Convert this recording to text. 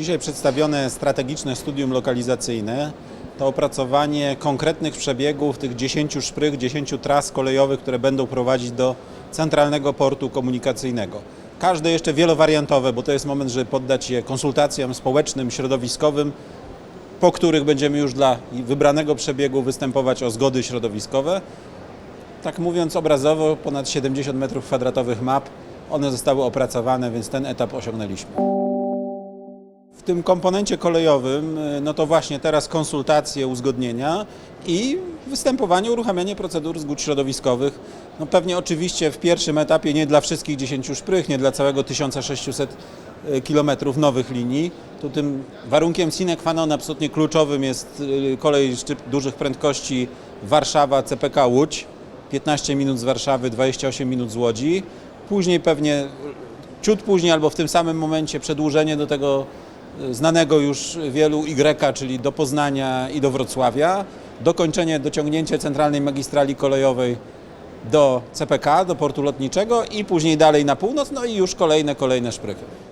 Dzisiaj przedstawione strategiczne studium lokalizacyjne to opracowanie konkretnych przebiegów tych 10 szprych, 10 tras kolejowych, które będą prowadzić do centralnego portu komunikacyjnego. Każde jeszcze wielowariantowe, bo to jest moment, żeby poddać je konsultacjom społecznym, środowiskowym, po których będziemy już dla wybranego przebiegu występować o zgody środowiskowe. Tak mówiąc obrazowo, ponad 70 m2 map, one zostały opracowane, więc ten etap osiągnęliśmy. W tym komponencie kolejowym, y, no to właśnie teraz konsultacje, uzgodnienia i występowanie, uruchamianie procedur zgód środowiskowych. No pewnie oczywiście w pierwszym etapie nie dla wszystkich 10 szprych, nie dla całego 1600 kilometrów nowych linii. Tu tym warunkiem sine qua non absolutnie kluczowym jest y, kolej dużych prędkości Warszawa, CPK Łódź. 15 minut z Warszawy, 28 minut z Łodzi. Później pewnie ciut później albo w tym samym momencie przedłużenie do tego znanego już wielu Y, czyli do Poznania i do Wrocławia. Dokończenie, dociągnięcie centralnej magistrali kolejowej do CPK, do portu lotniczego i później dalej na północ, no i już kolejne, kolejne szprychy.